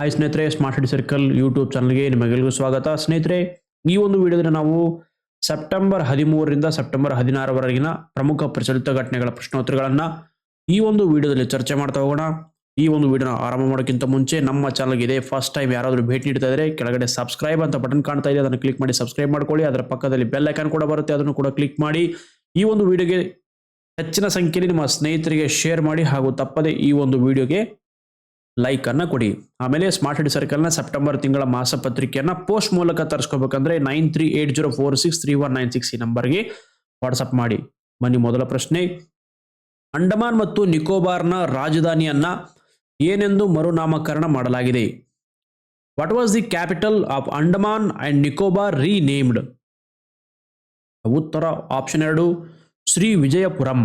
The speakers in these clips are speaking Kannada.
ಹಾಯ್ ಸ್ನೇಹಿತರೆ ಸ್ಮಾರ್ಟ್ ಸಿಟಿ ಸರ್ಕಲ್ ಯೂಟ್ಯೂಬ್ ಚಾನಲ್ಗೆ ನಿಮಗೆಲ್ಲರಿಗೂ ಸ್ವಾಗತ. ಸ್ನೇಹಿತರೆ, ಈ ಒಂದು ವಿಡಿಯೋದಲ್ಲಿ ನಾವು ಸೆಪ್ಟೆಂಬರ್ ಹದಿಮೂರರಿಂದ ಸೆಪ್ಟೆಂಬರ್ ಹದಿನಾರವರೆಗಿನ ಪ್ರಮುಖ ಪ್ರಚಲಿತ ಘಟನೆಗಳ ಪ್ರಶ್ನೋತ್ತರಗಳನ್ನು ಈ ಒಂದು ವಿಡಿಯೋದಲ್ಲಿ ಚರ್ಚೆ ಮಾಡ್ತಾ ಹೋಗೋಣ. ಈ ಒಂದು ವಿಡಿಯೋನ ಆರಂಭ ಮಾಡೋಕ್ಕಿಂತ ಮುಂಚೆ ನಮ್ಮ ಚಾನಲ್ಗೆ ಇದೆ ಫಸ್ಟ್ ಟೈಮ್ ಯಾರಾದರೂ ಭೇಟಿ ನೀಡ್ತಾ ಇದ್ದರೆ ಕೆಳಗಡೆ ಸಬ್ಸ್ಕ್ರೈಬ್ ಅಂತ ಬಟನ್ ಕಾಣ್ತಾ ಇದೆ. ಅದನ್ನು ಕ್ಲಿಕ್ ಮಾಡಿ ಸಬ್ಸ್ಕ್ರೈಬ್ ಮಾಡ್ಕೊಳ್ಳಿ. ಅದರ ಪಕ್ಕದಲ್ಲಿ ಬೆಲ್ ಐಕಾನ್ ಕೂಡ ಬರುತ್ತೆ. ಅದನ್ನು ಕೂಡ ಕ್ಲಿಕ್ ಮಾಡಿ ಈ ಒಂದು ವಿಡಿಯೋಗೆ ಹೆಚ್ಚಿನ ಸಂಖ್ಯೆಯಲ್ಲಿ ನಿಮ್ಮ ಸ್ನೇಹಿತರಿಗೆ ಶೇರ್ ಮಾಡಿ ಹಾಗೂ ತಪ್ಪದೆ ಈ ಒಂದು ವಿಡಿಯೋಗೆ ಲೈಕ್ ಅನ್ನ ಕೊಡಿ. ಆಮೇಲೆ ಸ್ಮಾರ್ಟ್ ಸಿಟಿ ಸರ್ಕಲ್ನ ಸೆಪ್ಟೆಂಬರ್ ತಿಂಗಳ ಮಾಸಪತ್ರಿಕೆಯನ್ನು ಪೋಸ್ಟ್ ಮೂಲಕ ತರಿಸ್ಕೋಬೇಕಂದ್ರೆ nine three eight zero four six three one nine six ಈ ನಂಬರ್ಗೆ ವಾಟ್ಸಪ್ ಮಾಡಿ. ಬನ್ನಿ ಮೊದಲ ಪ್ರಶ್ನೆ. ಅಂಡಮಾನ್ ಮತ್ತು ನಿಕೋಬಾರ್ನ ರಾಜಧಾನಿಯನ್ನ ಏನೆಂದು ಮರುನಾಮಕರಣ ಮಾಡಲಾಗಿದೆ? What was the capital of Andaman and Nicobar renamed ಉತ್ತರ ಆಪ್ಷನ್ ಎರಡು, ಶ್ರೀ ವಿಜಯಪುರಂ.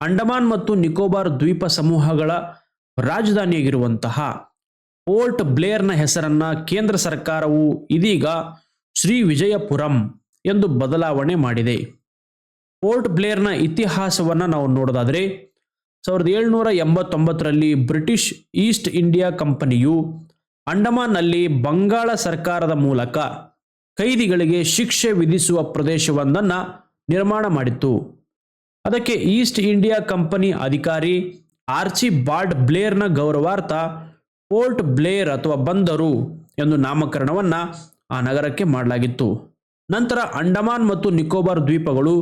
ಅಂಡಮಾನ್ ಮತ್ತು ನಿಕೋಬಾರ್ ದ್ವೀಪ ಸಮೂಹಗಳ ರಾಜಧಾನಿಯಾಗಿರುವಂತಹ ಪೋರ್ಟ್ ಬ್ಲೇರ್ನ ಹೆಸರನ್ನ ಕೇಂದ್ರ ಸರ್ಕಾರವು ಇದೀಗ ಶ್ರೀ ವಿಜಯಪುರಂ ಎಂದು ಬದಲಾವಣೆ ಮಾಡಿದೆ. ಪೋರ್ಟ್ ಬ್ಲೇರ್ನ ಇತಿಹಾಸವನ್ನು ನಾವು ನೋಡೋದಾದರೆ, ಸಾವಿರದ ಏಳ್ನೂರ ಎಂಬತ್ತೊಂಬತ್ತರಲ್ಲಿ ಬ್ರಿಟಿಷ್ ಈಸ್ಟ್ ಇಂಡಿಯಾ ಕಂಪನಿಯು ಅಂಡಮಾನ್ನಲ್ಲಿ ಬಂಗಾಳ ಸರ್ಕಾರದ ಮೂಲಕ ಕೈದಿಗಳಿಗೆ ಶಿಕ್ಷೆ ವಿಧಿಸುವ ಪ್ರದೇಶವೊಂದನ್ನು ನಿರ್ಮಾಣ ಮಾಡಿತ್ತು. ಅದಕ್ಕೆ ಈಸ್ಟ್ ಇಂಡಿಯಾ ಕಂಪನಿ ಅಧಿಕಾರಿ ಆರ್ಚಿ ಬಾರ್ಡ್ ಬ್ಲೇರ್ನ ಗೌರವಾರ್ಥ ಪೋರ್ಟ್ ಬ್ಲೇರ್ ಅಥವಾ ಬಂದರು ಎಂದು ನಾಮಕರಣವನ್ನು ಆ ನಗರಕ್ಕೆ ಮಾಡಲಾಗಿತ್ತು. ನಂತರ ಅಂಡಮಾನ್ ಮತ್ತು ನಿಕೋಬಾರ್ ದ್ವೀಪಗಳು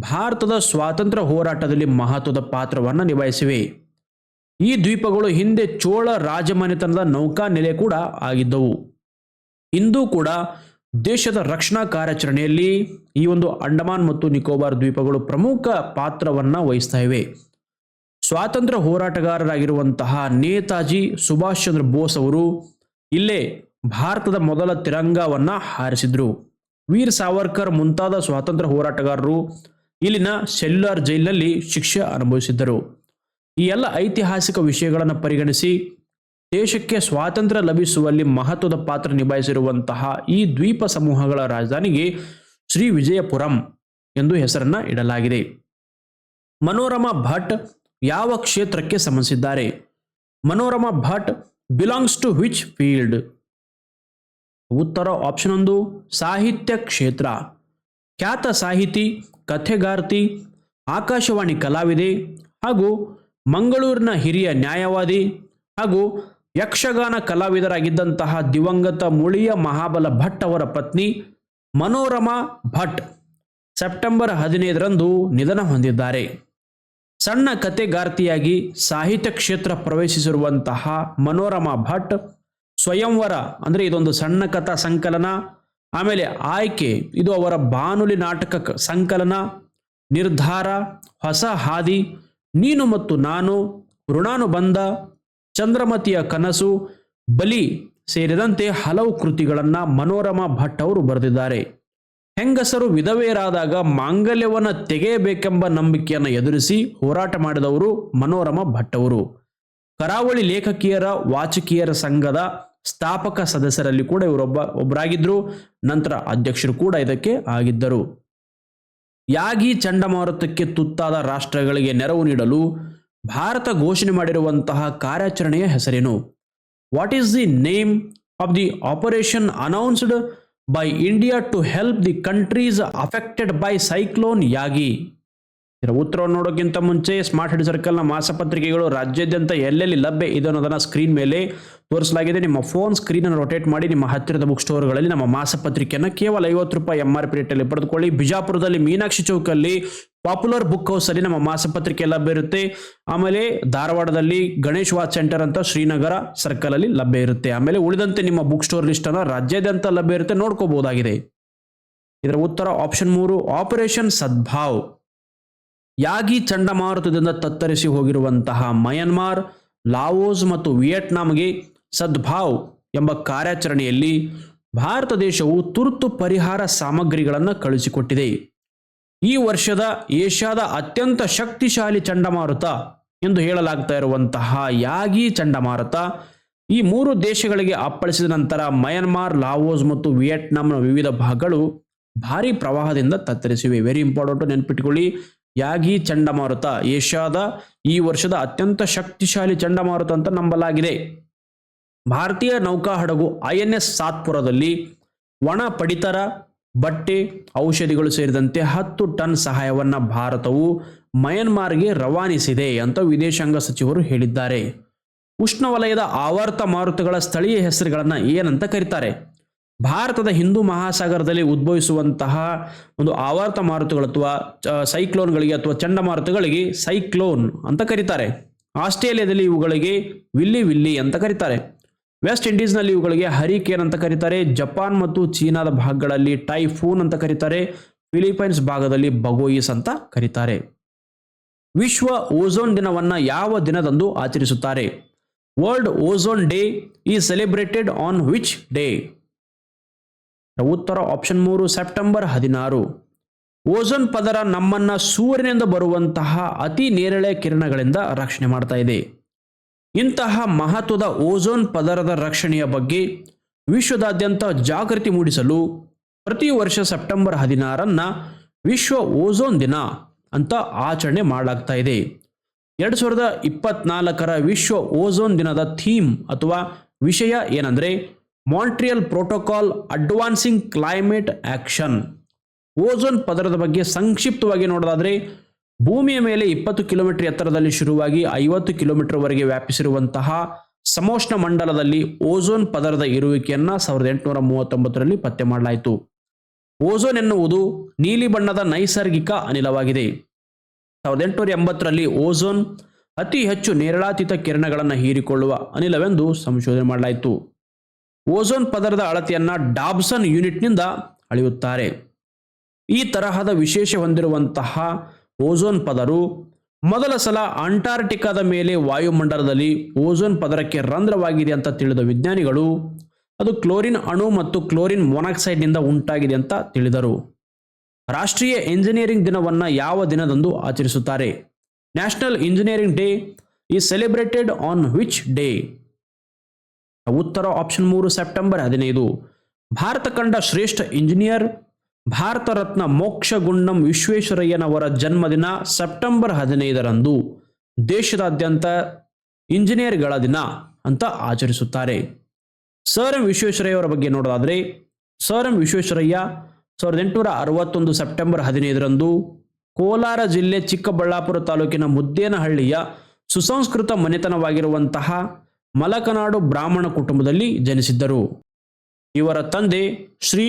ಭಾರತದ ಸ್ವಾತಂತ್ರ್ಯ ಹೋರಾಟದಲ್ಲಿ ಮಹತ್ವದ ಪಾತ್ರವನ್ನು ನಿಭಾಯಿಸಿವೆ. ಈ ದ್ವೀಪಗಳು ಹಿಂದೆ ಚೋಳ ರಾಜಮನೆತನದ ನೌಕಾ ನೆಲೆ ಕೂಡ ಆಗಿದ್ದವು. ಇಂದು ಕೂಡ ದೇಶದ ರಕ್ಷಣಾ ಕಾರ್ಯಾಚರಣೆಯಲ್ಲಿ ಈ ಒಂದು ಅಂಡಮಾನ್ ಮತ್ತು ನಿಕೋಬಾರ್ ದ್ವೀಪಗಳು ಪ್ರಮುಖ ಪಾತ್ರವನ್ನು ವಹಿಸ್ತಾ ಇವೆ. ಸ್ವಾತಂತ್ರ್ಯ ಹೋರಾಟಗಾರರಾಗಿರುವಂತಹ ನೇತಾಜಿ ಸುಭಾಷ್ ಚಂದ್ರ ಬೋಸ್ ಅವರು ಇಲ್ಲೇ ಭಾರತದ ಮೊದಲ ತಿರಂಗವನ್ನ ಹಾರಿಸಿದ್ರು. ವೀರ್ ಸಾವರ್ಕರ್ ಮುಂತಾದ ಸ್ವಾತಂತ್ರ್ಯ ಹೋರಾಟಗಾರರು ಇಲ್ಲಿನ ಸೆಲ್ಯುಲರ್ ಜೈಲಿನಲ್ಲಿ ಶಿಕ್ಷೆ ಅನುಭವಿಸಿದ್ದರು. ಈ ಎಲ್ಲ ಐತಿಹಾಸಿಕ ವಿಷಯಗಳನ್ನು ಪರಿಗಣಿಸಿ ದೇಶಕ್ಕೆ ಸ್ವಾತಂತ್ರ್ಯ ಲಭಿಸುವಲ್ಲಿ ಮಹತ್ವದ ಪಾತ್ರ ನಿಭಾಯಿಸಿರುವಂತಹ ಈ ದ್ವೀಪ ಸಮೂಹಗಳ ರಾಜಧಾನಿಗೆ ಶ್ರೀ ವಿಜಯಪುರಂ ಎಂದು ಹೆಸರನ್ನ ಇಡಲಾಗಿದೆ. ಮನೋರಮಾ ಭಟ್ ಯಾವ ಕ್ಷೇತ್ರಕ್ಕೆ ಸಂಬಂಧಿಸಿದ್ದಾರೆ? Manorama Bhat belongs to which field ಉತ್ತರ ಆಪ್ಷನ್ ಒಂದು, ಸಾಹಿತ್ಯ ಕ್ಷೇತ್ರ. ಖ್ಯಾತ ಸಾಹಿತಿ, ಕಥೆಗಾರ್ತಿ, ಆಕಾಶವಾಣಿ ಕಲಾವಿದೆ ಹಾಗೂ ಮಂಗಳೂರಿನ ಹಿರಿಯ ನ್ಯಾಯವಾದಿ ಹಾಗೂ ಯಕ್ಷಗಾನ ಕಲಾವಿದರಾಗಿದ್ದಂತಹ ದಿವಂಗತ ಮುಳಿಯ ಮಹಾಬಲ ಭಟ್ ಅವರ ಪತ್ನಿ ಮನೋರಮಾ ಭಟ್ ಸೆಪ್ಟೆಂಬರ್ ಹದಿನೈದರಂದು ನಿಧನ ಹೊಂದಿದ್ದಾರೆ. ಸಣ್ಣ ಕತೆಗಾರ್ತಿಯಾಗಿ ಸಾಹಿತ್ಯ ಕ್ಷೇತ್ರ ಪ್ರವೇಶಿಸಿರುವಂತಹ ಮನೋರಮಾ ಭಟ್, ಸ್ವಯಂವರ ಅಂದರೆ ಇದೊಂದು ಸಣ್ಣ ಕಥಾ ಸಂಕಲನ, ಆಮೇಲೆ ಆಯ್ಕೆ, ಇದು ಅವರ ಬಾನುಲಿ ನಾಟಕ ಸಂಕಲನ, ನಿರ್ಧಾರ, ಹೊಸ ಹಾದಿ, ನೀನು ಮತ್ತು ನಾನು, ಋಣಾನುಬಂಧ, ಚಂದ್ರಮತಿಯ ಕನಸು, ಬಲಿ ಸೇರಿದಂತೆ ಹಲವು ಕೃತಿಗಳನ್ನು ಮನೋರಮಾ ಭಟ್ ಅವರು ಬರೆದಿದ್ದಾರೆ. ಹೆಂಗಸರು ವಿಧವೆಯರಾದಾಗ ಮಾಂಗಲ್ಯವನ್ನು ತೆಗೆಯಬೇಕೆಂಬ ನಂಬಿಕೆಯನ್ನು ಎದುರಿಸಿ ಹೋರಾಟ ಮಾಡಿದವರು ಮನೋರಮ ಭಟ್ ಅವರು ಕರಾವಳಿ ಲೇಖಕಿಯರ, ವಾಚಕಿಯರ ಸಂಘದ ಸ್ಥಾಪಕ ಸದಸ್ಯರಲ್ಲಿ ಕೂಡ ಇವರೊಬ್ಬ ಒಬ್ಬರಾಗಿದ್ದರು ನಂತರ ಅಧ್ಯಕ್ಷರು ಕೂಡ ಇದಕ್ಕೆ ಆಗಿದ್ದರು. ಯಾಗಿ ಚಂಡಮಾರುತಕ್ಕೆ ತುತ್ತಾದ ರಾಷ್ಟ್ರಗಳಿಗೆ ನೆರವು ನೀಡಲು ಭಾರತ ಘೋಷಣೆ ಮಾಡಿರುವಂತಹ ಕಾರ್ಯಾಚರಣೆಯ ಹೆಸರೇನು? What is the name of the operation announced by India to help the countries affected by cyclone Yagi. ಇದರ ಉತ್ತರವನ್ನು ನೋಡೋಕ್ಕಿಂತ ಮುಂಚೆ ಸ್ಮಾರ್ಟ್ ಹೆಡ್ ಸರ್ಕಲ್ನ ಮಾಸಪತ್ರಿಕೆಗಳು ರಾಜ್ಯಾದ್ಯಂತ ಎಲ್ಲೆಲ್ಲಿ ಲಭ್ಯ ಇದೆ ಅನ್ನೋದನ್ನು ಸ್ಕ್ರೀನ್ ಮೇಲೆ ತೋರಿಸಲಾಗಿದೆ. ನಿಮ್ಮ ಫೋನ್ ಸ್ಕ್ರೀನ್ ಅನ್ನು ರೊಟೇಟ್ ಮಾಡಿ ನಿಮ್ಮ ಹತ್ತಿರದ ಬುಕ್ ಸ್ಟೋರ್ಗಳಲ್ಲಿ ನಮ್ಮ ಮಾಸಪತ್ರಿಕೆಯನ್ನು ಕೇವಲ ಐವತ್ತು ರೂಪಾಯಿ ಎಂ ಆರ್ ಪಿ ರೇಟಲ್ಲಿ ಪಡೆದುಕೊಳ್ಳಿ. ಬಿಜಾಪುರದಲ್ಲಿ ಮೀನಾಕ್ಷಿ ಚೌಕಲ್ಲಿ ಪಾಪ್ಯುಲರ್ ಬುಕ್ ಹೌಸ್ ಅಲ್ಲಿ ನಮ್ಮ ಮಾಸಪತ್ರಿಕೆ ಲಭ್ಯ ಇರುತ್ತೆ. ಆಮೇಲೆ ಧಾರವಾಡದಲ್ಲಿ ಗಣೇಶ್ ವಾಚ್ ಸೆಂಟರ್ ಅಂತ ಶ್ರೀನಗರ ಸರ್ಕಲ್ ಅಲ್ಲಿ ಲಭ್ಯ ಇರುತ್ತೆ. ಆಮೇಲೆ ಉಳಿದಂತೆ ನಿಮ್ಮ ಬುಕ್ ಸ್ಟೋರ್ ಲಿಸ್ಟ್ ಅನ್ನ ರಾಜ್ಯಾದ್ಯಂತ ಲಭ್ಯ ಇರುತ್ತೆ. ನೋಡ್ಕೋಬಹುದಾಗಿದೆ. ಇದರ ಉತ್ತರ ಆಪ್ಷನ್ ಮೂರು ಆಪರೇಷನ್ ಸದ್ಭಾವ್. ಯಾಗಿ ಚಂಡಮಾರುತದಿಂದ ತತ್ತರಿಸಿ ಹೋಗಿರುವಂತಹ ಮಯನ್ಮಾರ್, ಲಾವೋಸ್ ಮತ್ತು ವಿಯೆಟ್ನಾಂಗೆ ಸದ್ಭಾವ್ ಎಂಬ ಕಾರ್ಯಾಚರಣೆಯಲ್ಲಿ ಭಾರತ ದೇಶವು ತುರ್ತು ಪರಿಹಾರ ಸಾಮಗ್ರಿಗಳನ್ನು ಕಳುಹಿಸಿಕೊಟ್ಟಿದೆ ಈ ವರ್ಷದ ಏಷ್ಯಾದ ಅತ್ಯಂತ ಶಕ್ತಿಶಾಲಿ ಚಂಡಮಾರುತ ಎಂದು ಹೇಳಲಾಗ್ತಾ ಇರುವಂತಹ ಯಾಗಿ ಚಂಡಮಾರುತ ಈ ಮೂರು ದೇಶಗಳಿಗೆ ಅಪ್ಪಳಿಸಿದ ನಂತರ ಮಯನ್ಮಾರ್, ಲಾವೋಸ್ ಮತ್ತು ವಿಯೆಟ್ನಾಂನ ವಿವಿಧ ಭಾಗಗಳು ಭಾರಿ ಪ್ರವಾಹದಿಂದ ತತ್ತರಿಸಿವೆ. ವೆರಿ ಇಂಪಾರ್ಟೆಂಟ್ ನೆನ್ಪಿಟ್ಕೊಳ್ಳಿ. ಯಾಗಿ ಚಂಡಮಾರುತ. ಏಷ್ಯಾದ ಈ ವರ್ಷದ ಅತ್ಯಂತ ಶಕ್ತಿಶಾಲಿ ಚಂಡಮಾರುತ ಅಂತ ನಂಬಲಾಗಿದೆ. ಭಾರತೀಯ ನೌಕಾ ಹಡಗು ಐ ಎನ್ ಎಸ್ ಸಾತ್ಪುರದಲ್ಲಿ ಒಣ ಪಡಿತರ, ಬಟ್ಟೆ, ಔಷಧಿಗಳು ಸೇರಿದಂತೆ ಹತ್ತು ಟನ್ ಸಹಾಯವನ್ನು ಭಾರತವು ಮಯನ್ಮಾರ್ಗೆ ರವಾನಿಸಿದೆ ಅಂತ ವಿದೇಶಾಂಗ ಸಚಿವರು ಹೇಳಿದ್ದಾರೆ. ಉಷ್ಣವಲಯದ ಆವರ್ತ ಮಾರುತಗಳ ಸ್ಥಳೀಯ ಹೆಸರುಗಳನ್ನು ಏನಂತ ಕರೀತಾರೆ? ಭಾರತದ ಹಿಂದೂ ಮಹಾಸಾಗರದಲ್ಲಿ ಉದ್ಭವಿಸುವಂತಹ ಒಂದು ಆವರ್ತ ಮಾರುತಗಳು ಅಥವಾ ಸೈಕ್ಲೋನ್ಗಳಿಗೆ ಅಥವಾ ಚಂಡಮಾರುತಗಳಿಗೆ ಸೈಕ್ಲೋನ್ ಅಂತ ಕರೀತಾರೆ. ಆಸ್ಟ್ರೇಲಿಯಾದಲ್ಲಿ ಇವುಗಳಿಗೆ ವಿಲ್ಲಿ ವಿಲ್ಲಿ ಅಂತ ಕರೀತಾರೆ. ವೆಸ್ಟ್ ಇಂಡೀಸ್ನಲ್ಲಿ ಇವುಗಳಿಗೆ ಹರಿಕೇನ್ ಅಂತ ಕರೀತಾರೆ. ಜಪಾನ್ ಮತ್ತು ಚೀನಾದ ಭಾಗಗಳಲ್ಲಿ ಟೈಫೂನ್ ಅಂತ ಕರೀತಾರೆ. ಫಿಲಿಪೈನ್ಸ್ ಭಾಗದಲ್ಲಿ ಬಗೋಯಿಸ್ ಅಂತ ಕರೀತಾರೆ. ವಿಶ್ವ ಓಝೋನ್ ದಿನವನ್ನ ಯಾವ ದಿನದಂದು ಆಚರಿಸುತ್ತಾರೆ? World ozone day is celebrated on which day? ಉತ್ತರ ಆಪ್ಷನ್ ಮೂರು ಸೆಪ್ಟೆಂಬರ್ ಹದಿನಾರು. ಓಝೋನ್ ಪದರ ನಮ್ಮನ್ನ ಸೂರ್ಯನಿಂದ ಬರುವಂತಹ ಅತಿ ನೇರಳೆ ಕಿರಣಗಳಿಂದ ರಕ್ಷಣೆ ಮಾಡ್ತಾ ಇದೆ. ಇಂತಹ ಮಹತ್ವದ ಓಝೋನ್ ಪದರದ ರಕ್ಷಣೆಯ ಬಗ್ಗೆ ವಿಶ್ವದಾದ್ಯಂತ ಜಾಗೃತಿ ಮೂಡಿಸಲು ಪ್ರತಿ ವರ್ಷ ಸೆಪ್ಟೆಂಬರ್ ಹದಿನಾರನ್ನ ವಿಶ್ವ ಓಝೋನ್ ದಿನ ಅಂತ ಆಚರಣೆ ಮಾಡಲಾಗ್ತಾ ಇದೆ. ಎರಡು ಸಾವಿರದ ಇಪ್ಪತ್ನಾಲ್ಕರ ವಿಶ್ವ ಓಝೋನ್ ದಿನದ ಥೀಮ್ ಅಥವಾ ವಿಷಯ ಏನಂದ್ರೆ Montreal protocol advancing climate action ozone ಪದರದ ಬಗ್ಗೆ ಸಂಕ್ಷಿಪ್ತವಾಗಿ ನೋಡೋದಾದರೆ, ಭೂಮಿಯ ಮೇಲೆ ಇಪ್ಪತ್ತು ಕಿಲೋಮೀಟರ್ ಎತ್ತರದಲ್ಲಿ ಶುರುವಾಗಿ ಐವತ್ತು ಕಿಲೋಮೀಟರ್ವರೆಗೆ ವ್ಯಾಪಿಸಿರುವಂತಹ ಸಮೋಷ್ಣ ಮಂಡಲದಲ್ಲಿ ಓಝೋನ್ ಪದರದ ಇರುವಿಕೆಯನ್ನು ಸಾವಿರದ ಎಂಟುನೂರ ಮೂವತ್ತೊಂಬತ್ತರಲ್ಲಿ ಪತ್ತೆ ಮಾಡಲಾಯಿತು. ಓಝೋನ್ ಎನ್ನುವುದು ನೀಲಿ ಬಣ್ಣದ ನೈಸರ್ಗಿಕ ಅನಿಲವಾಗಿದೆ. ಸಾವಿರದ ಎಂಟುನೂರ ಎಂಬತ್ತರಲ್ಲಿ ಓಝೋನ್ ಅತಿ ಹೆಚ್ಚು ನೇರಳಾತೀತ ಕಿರಣಗಳನ್ನು ಹೀರಿಕೊಳ್ಳುವ ಅನಿಲವೆಂದು ಸಂಶೋಧನೆ ಮಾಡಲಾಯಿತು. ಓಝೋನ್ ಪದರದ ಅಳತೆಯನ್ನು ಡಾಬ್ಸನ್ ಯೂನಿಟ್ನಿಂದ ಅಳೆಯುತ್ತಾರೆ. ಈ ತರಹದ ವಿಶೇಷ ಹೊಂದಿರುವಂತಹ ಓಝೋನ್ ಪದರು ಮೊದಲ ಸಲ ಅಂಟಾರ್ಟಿಕಾದ ಮೇಲೆ ವಾಯುಮಂಡಲದಲ್ಲಿ ಓಝೋನ್ ಪದರಕ್ಕೆ ರಂಧ್ರವಾಗಿದೆ ಅಂತ ತಿಳಿದ ವಿಜ್ಞಾನಿಗಳು, ಅದು ಕ್ಲೋರಿನ್ ಅಣು ಮತ್ತು ಕ್ಲೋರಿನ್ ಮೊನಾಕ್ಸೈಡ್ನಿಂದ ಉಂಟಾಗಿದೆ ಅಂತ ತಿಳಿದರು. ರಾಷ್ಟ್ರೀಯ ಎಂಜಿನಿಯರಿಂಗ್ ದಿನವನ್ನು ಯಾವ ದಿನದಂದು ಆಚರಿಸುತ್ತಾರೆ? ನ್ಯಾಷನಲ್ ಇಂಜಿನಿಯರಿಂಗ್ ಡೇ, ಈ ಸೆಲೆಬ್ರೇಟೆಡ್ ಆನ್ ವಿಚ್ ಡೇ. ಉತ್ತರ ಆಪ್ಷನ್ ಮೂರು ಸೆಪ್ಟೆಂಬರ್ ಹದಿನೈದು. ಭಾರತ ಕಂಡ ಶ್ರೇಷ್ಠ ಇಂಜಿನಿಯರ್ ಭಾರತ ರತ್ನ ಮೋಕ್ಷಗುಂಡಂ ವಿಶ್ವೇಶ್ವರಯ್ಯನವರ ಜನ್ಮದಿನ ಸೆಪ್ಟೆಂಬರ್ ಹದಿನೈದರಂದು. ದೇಶದಾದ್ಯಂತ ಇಂಜಿನಿಯರ್ಗಳ ದಿನ ಅಂತ ಆಚರಿಸುತ್ತಾರೆ. ಸರ್ ಎಂ ವಿಶ್ವೇಶ್ವರಯ್ಯವರ ಬಗ್ಗೆ ನೋಡೋದಾದರೆ ಸರ್ ಎಂ ವಿಶ್ವೇಶ್ವರಯ್ಯ ಸಾವಿರದ ಎಂಟುನೂರ ಅರವತ್ತೊಂದು ಸೆಪ್ಟೆಂಬರ್ ಹದಿನೈದರಂದು ಕೋಲಾರ ಜಿಲ್ಲೆ ಚಿಕ್ಕಬಳ್ಳಾಪುರ ತಾಲೂಕಿನ ಮುದ್ದೇನಹಳ್ಳಿಯ ಸುಸಂಸ್ಕೃತ ಮನೆತನವಾಗಿರುವಂತಹ ಮಲಕನಾಡು ಬ್ರಾಹ್ಮಣ ಕುಟುಂಬದಲ್ಲಿ ಜನಿಸಿದ್ದರು. ಇವರ ತಂದೆ ಶ್ರೀ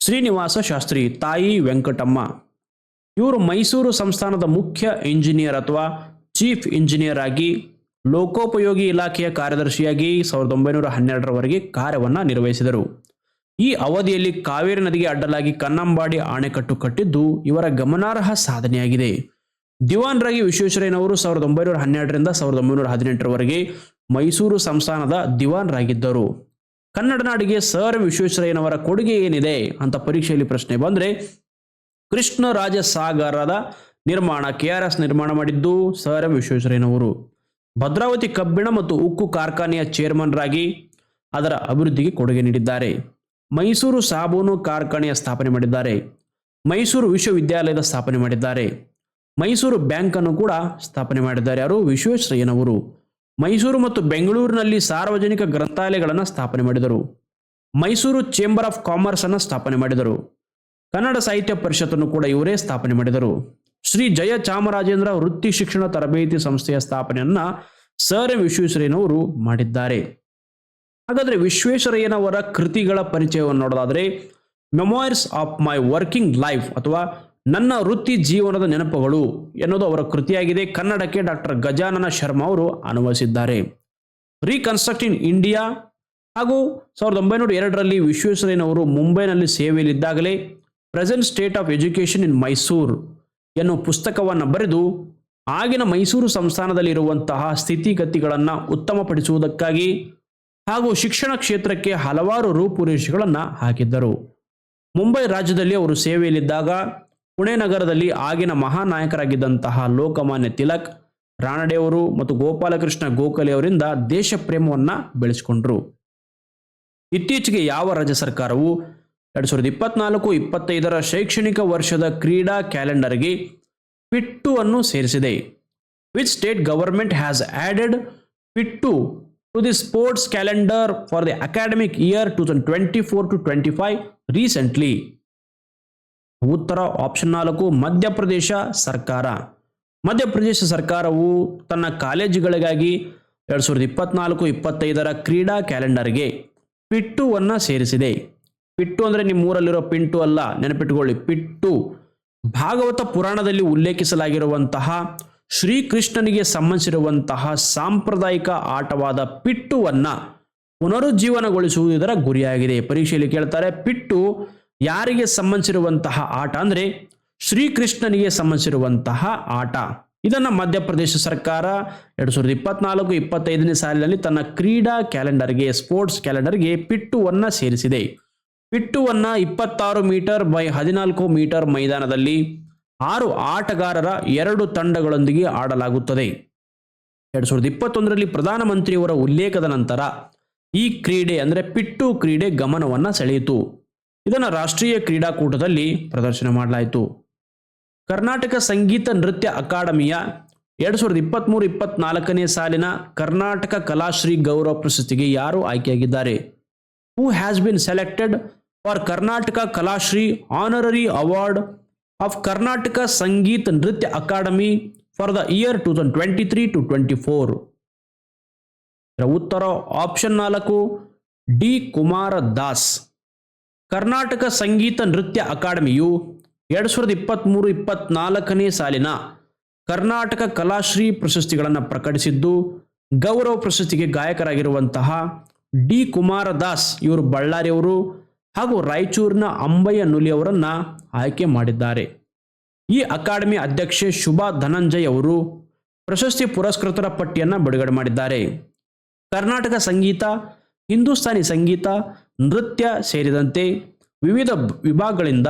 ಶ್ರೀನಿವಾಸ ಶಾಸ್ತ್ರಿ, ತಾಯಿ ವೆಂಕಟಮ್ಮ. ಇವರು ಮೈಸೂರು ಸಂಸ್ಥಾನದ ಮುಖ್ಯ ಇಂಜಿನಿಯರ್ ಅಥವಾ ಚೀಫ್ ಇಂಜಿನಿಯರ್ ಆಗಿ ಲೋಕೋಪಯೋಗಿ ಇಲಾಖೆಯ ಕಾರ್ಯದರ್ಶಿಯಾಗಿ ಸಾವಿರದ ಒಂಬೈನೂರ ಹನ್ನೆರಡರವರೆಗೆ ಕಾರ್ಯವನ್ನು ನಿರ್ವಹಿಸಿದರು. ಈ ಅವಧಿಯಲ್ಲಿ ಕಾವೇರಿ ನದಿಗೆ ಅಡ್ಡಲಾಗಿ ಕನ್ನಂಬಾಡಿ ಅಣೆಕಟ್ಟು ಕಟ್ಟಿದ್ದು ಇವರ ಗಮನಾರ್ಹ ಸಾಧನೆಯಾಗಿದೆ. ದಿವಾನ್ರಾಗಿ ವಿಶ್ವೇಶ್ವರಯ್ಯನವರು ಸಾವಿರದ ಒಂಬೈನೂರ ಹನ್ನೆರಡರಿಂದ ಸಾವಿರದ ಒಂಬೈನೂರ ಹದಿನೆಂಟರವರೆಗೆ ಮೈಸೂರು ಸಂಸ್ಥಾನದ ದಿವಾನ್ರಾಗಿದ್ದರು. ಕನ್ನಡ ನಾಡಿಗೆ ಸರ್ ವಿಶ್ವೇಶ್ವರಯ್ಯನವರ ಕೊಡುಗೆ ಏನಿದೆ ಅಂತ ಪರೀಕ್ಷೆಯಲ್ಲಿ ಪ್ರಶ್ನೆ ಬಂದರೆ ಕೃಷ್ಣರಾಜ ಸಾಗರದ ನಿರ್ಮಾಣ, ಕೆ ಆರ್ ಎಸ್ ನಿರ್ಮಾಣ ಮಾಡಿದ್ದು ಸರ್ ಎಂ ವಿಶ್ವೇಶ್ವರಯ್ಯನವರು. ಭದ್ರಾವತಿ ಕಬ್ಬಿಣ ಮತ್ತು ಉಕ್ಕು ಕಾರ್ಖಾನೆಯ ಚೇರ್ಮನ್ರಾಗಿ ಅದರ ಅಭಿವೃದ್ಧಿಗೆ ಕೊಡುಗೆ ನೀಡಿದ್ದಾರೆ. ಮೈಸೂರು ಸಾಬೂನು ಕಾರ್ಖಾನೆಯ ಸ್ಥಾಪನೆ ಮಾಡಿದ್ದಾರೆ. ಮೈಸೂರು ವಿಶ್ವವಿದ್ಯಾಲಯದ ಸ್ಥಾಪನೆ ಮಾಡಿದ್ದಾರೆ. ಮೈಸೂರು ಬ್ಯಾಂಕನ್ನು ಕೂಡ ಸ್ಥಾಪನೆ ಮಾಡಿದ್ದಾರೆ ಯಾರು? ವಿಶ್ವೇಶ್ವರಯ್ಯನವರು. ಮೈಸೂರು ಮತ್ತು ಬೆಂಗಳೂರಿನಲ್ಲಿ ಸಾರ್ವಜನಿಕ ಗ್ರಂಥಾಲಯಗಳನ್ನು ಸ್ಥಾಪನೆ ಮಾಡಿದರು. ಮೈಸೂರು ಚೇಂಬರ್ ಆಫ್ ಕಾಮರ್ಸ್ ಅನ್ನು ಸ್ಥಾಪನೆ ಮಾಡಿದರು. ಕನ್ನಡ ಸಾಹಿತ್ಯ ಪರಿಷತ್ತನ್ನು ಕೂಡ ಇವರೇ ಸ್ಥಾಪನೆ ಮಾಡಿದರು. ಶ್ರೀ ಜಯ ಚಾಮರಾಜೇಂದ್ರ ವೃತ್ತಿ ಶಿಕ್ಷಣ ತರಬೇತಿ ಸಂಸ್ಥೆಯ ಸ್ಥಾಪನೆಯನ್ನ ಸರ್ ಎಂ ವಿಶ್ವೇಶ್ವರಯ್ಯನವರು ಮಾಡಿದ್ದಾರೆ. ಹಾಗಾದರೆ ವಿಶ್ವೇಶ್ವರಯ್ಯನವರ ಕೃತಿಗಳ ಪರಿಚಯವನ್ನು ನೋಡೋದಾದರೆ memoirs of my working life ಅಥವಾ ನನ್ನ ವೃತ್ತಿ ಜೀವನದ ನೆನಪುಗಳು ಎನ್ನುವುದು ಅವರ ಕೃತಿಯಾಗಿದೆ. ಕನ್ನಡಕ್ಕೆ ಡಾಕ್ಟರ್ ಗಜಾನನ ಶರ್ಮಾ ಅವರು ಅನುಭವಿಸಿದ್ದಾರೆ ರೀಕನ್ಸ್ಟ್ರಕ್ಟ್ ಇನ್ ಇಂಡಿಯಾ ಹಾಗೂ ಸಾವಿರದ ಒಂಬೈನೂರ ಎರಡರಲ್ಲಿ ವಿಶ್ವೇಶ್ವರಯ್ಯನವರು ಮುಂಬೈನಲ್ಲಿ ಸೇವೆಯಲ್ಲಿದ್ದಾಗಲೇ present state of education in Mysore ಎನ್ನುವ ಪುಸ್ತಕವನ್ನು ಬರೆದು ಆಗಿನ ಮೈಸೂರು ಸಂಸ್ಥಾನದಲ್ಲಿರುವಂತಹ ಸ್ಥಿತಿಗತಿಗಳನ್ನು ಉತ್ತಮಪಡಿಸುವುದಕ್ಕಾಗಿ ಹಾಗೂ ಶಿಕ್ಷಣ ಕ್ಷೇತ್ರಕ್ಕೆ ಹಲವಾರು ರೂಪುರೇಷೆಗಳನ್ನು ಹಾಕಿದ್ದರು. ಮುಂಬೈ ರಾಜ್ಯದಲ್ಲಿ ಅವರು ಸೇವೆಯಲ್ಲಿದ್ದಾಗ ಪುಣೆ ನಗರದಲ್ಲಿ ಆಗಿನ ಮಹಾನಾಯಕರಾಗಿದ್ದಂತಹ ಲೋಕಮಾನ್ಯ ತಿಲಕ್, ರಾಣಡೆಯವರು ಮತ್ತು ಗೋಪಾಲಕೃಷ್ಣ ಗೋಖಲೆ ಅವರಿಂದ ದೇಶ ಪ್ರೇಮವನ್ನ ಬೆಳೆಸಿಕೊಂಡ್ರು ಇತ್ತೀಚೆಗೆ ಯಾವ ರಾಜ್ಯ ಸರ್ಕಾರವು ಎರಡ್ ಸಾವಿರದ ಇಪ್ಪತ್ನಾಲ್ಕು, ಇಪ್ಪತ್ತೈದರ ಶೈಕ್ಷಣಿಕ ವರ್ಷದ ಕ್ರೀಡಾ ಕ್ಯಾಲೆಂಡರ್ಗೆ ಪಿಟ್ಟು ಅನ್ನು ಸೇರಿಸಿದೆ which state government has added pitthu to the sports calendar for the academic year 2024 to 25 recently? ಉತ್ತರ ಆಪ್ಷನ್ ನಾಲ್ಕು, ಮಧ್ಯಪ್ರದೇಶ ಸರ್ಕಾರ. ಮಧ್ಯಪ್ರದೇಶ ಸರ್ಕಾರವು ತನ್ನ ಕಾಲೇಜುಗಳಿಗಾಗಿ ಎರಡು ಸಾವಿರದ ಇಪ್ಪತ್ನಾಲ್ಕು, ಇಪ್ಪತ್ತೈದರ ಕ್ರೀಡಾ ಕ್ಯಾಲೆಂಡರ್ಗೆ ಪಿಟ್ಟುವನ್ನು ಸೇರಿಸಿದೆ. ಪಿಟ್ಟು ಅಂದರೆ ನಿಮ್ಮ ಊರಲ್ಲಿರೋ ಪಿಂಟು ಅಲ್ಲ ನೆನಪಿಟ್ಟುಕೊಳ್ಳಿ ಪಿಟ್ಟು ಭಾಗವತ ಪುರಾಣದಲ್ಲಿ ಉಲ್ಲೇಖಿಸಲಾಗಿರುವಂತಹ ಶ್ರೀಕೃಷ್ಣನಿಗೆ ಸಂಬಂಧಿಸಿರುವಂತಹ ಸಾಂಪ್ರದಾಯಿಕ ಆಟವಾದ ಪಿಟ್ಟುವನ್ನು ಪುನರುಜ್ಜೀವನಗೊಳಿಸುವುದು ಇದರ ಗುರಿಯಾಗಿದೆ. ಪರೀಕ್ಷೆಯಲ್ಲಿ ಕೇಳ್ತಾರೆ, ಪಿಟ್ಟು ಯಾರಿಗೆ ಸಂಬಂಧಿಸಿರುವಂತಹ ಆಟ? ಅಂದರೆ ಶ್ರೀಕೃಷ್ಣನಿಗೆ ಸಂಬಂಧಿಸಿರುವಂತಹ ಆಟ. ಇದನ್ನು ಮಧ್ಯಪ್ರದೇಶ ಸರ್ಕಾರ ಎರಡು ಸಾವಿರದ ಇಪ್ಪತ್ನಾಲ್ಕು, ಇಪ್ಪತ್ತೈದನೇ ಸಾಲಿನಲ್ಲಿ ತನ್ನ ಕ್ರೀಡಾ ಕ್ಯಾಲೆಂಡರ್ಗೆ, ಸ್ಪೋರ್ಟ್ಸ್ ಕ್ಯಾಲೆಂಡರ್ಗೆ ಪಿಟ್ಟುವನ್ನು ಸೇರಿಸಿದೆ. ಪಿಟ್ಟುವನ್ನು ಇಪ್ಪತ್ತಾರು ಮೀಟರ್ ಬೈ ಹದಿನಾಲ್ಕು ಮೀಟರ್ ಮೈದಾನದಲ್ಲಿ ಆರು ಆಟಗಾರರ ಎರಡು ತಂಡಗಳೊಂದಿಗೆ ಆಡಲಾಗುತ್ತದೆ. ಎರಡು ಸಾವಿರದ ಇಪ್ಪತ್ತೊಂದರಲ್ಲಿ ಪ್ರಧಾನಮಂತ್ರಿಯವರ ಉಲ್ಲೇಖದ ನಂತರ ಈ ಕ್ರೀಡೆ, ಅಂದರೆ ಪಿಟ್ಟು ಕ್ರೀಡೆ ಗಮನವನ್ನು ಸೆಳೆಯಿತು. ಇದನ್ನು ರಾಷ್ಟ್ರೀಯ ಕ್ರೀಡಾಕೂಟದಲ್ಲಿ ಪ್ರದರ್ಶನ ಮಾಡಲಾಯಿತು. ಕರ್ನಾಟಕ ಸಂಗೀತ ನೃತ್ಯ ಅಕಾಡೆಮಿಯ ಎರಡು ಸಾವಿರದ ಇಪ್ಪತ್ತ್ಮೂರು ಇಪ್ಪತ್ನಾಲ್ಕನೇ ಸಾಲಿನ ಕರ್ನಾಟಕ ಕಲಾಶ್ರೀ ಗೌರವ ಪ್ರಶಸ್ತಿಗೆ ಯಾರು ಆಯ್ಕೆಯಾಗಿದ್ದಾರೆ? Who has been selected for Karnataka Kalashree honorary award of Karnataka Sangeetha Nritya academy for the year two thousand twenty three to twenty four ಉತ್ತರ ಆಪ್ಷನ್ ನಾಲ್ಕು, ಡಿ ಕುಮಾರ ದಾಸ್. ಕರ್ನಾಟಕ ಸಂಗೀತ ನೃತ್ಯ ಅಕಾಡೆಮಿಯು ಎರಡು ಸಾವಿರದ ಇಪ್ಪತ್ತ್ಮೂರು ಇಪ್ಪತ್ನಾಲ್ಕನೇ ಸಾಲಿನ ಕರ್ನಾಟಕ ಕಲಾಶ್ರೀ ಪ್ರಶಸ್ತಿಗಳನ್ನು ಪ್ರಕಟಿಸಿದ್ದು, ಗೌರವ ಪ್ರಶಸ್ತಿಗೆ ಗಾಯಕರಾಗಿರುವಂತಹ ಡಿ ಕುಮಾರದಾಸ್ ಇವರು ಬಳ್ಳಾರಿಯವರು ಹಾಗೂ ರಾಯಚೂರಿನ ಅಂಬಯ್ಯ ನುಲಿಯವರನ್ನು ಆಯ್ಕೆ ಮಾಡಿದ್ದಾರೆ. ಈ ಅಕಾಡೆಮಿ ಅಧ್ಯಕ್ಷೆ ಶುಭಾ ಧನಂಜಯ್ ಅವರು ಪ್ರಶಸ್ತಿ ಪುರಸ್ಕೃತರ ಪಟ್ಟಿಯನ್ನು ಬಿಡುಗಡೆ ಮಾಡಿದ್ದಾರೆ. ಕರ್ನಾಟಕ ಸಂಗೀತ ಹಿಂದೂಸ್ತಾನಿ ಸಂಗೀತ, ನೃತ್ಯ ಸೇರಿದಂತೆ ವಿವಿಧ ವಿಭಾಗಗಳಿಂದ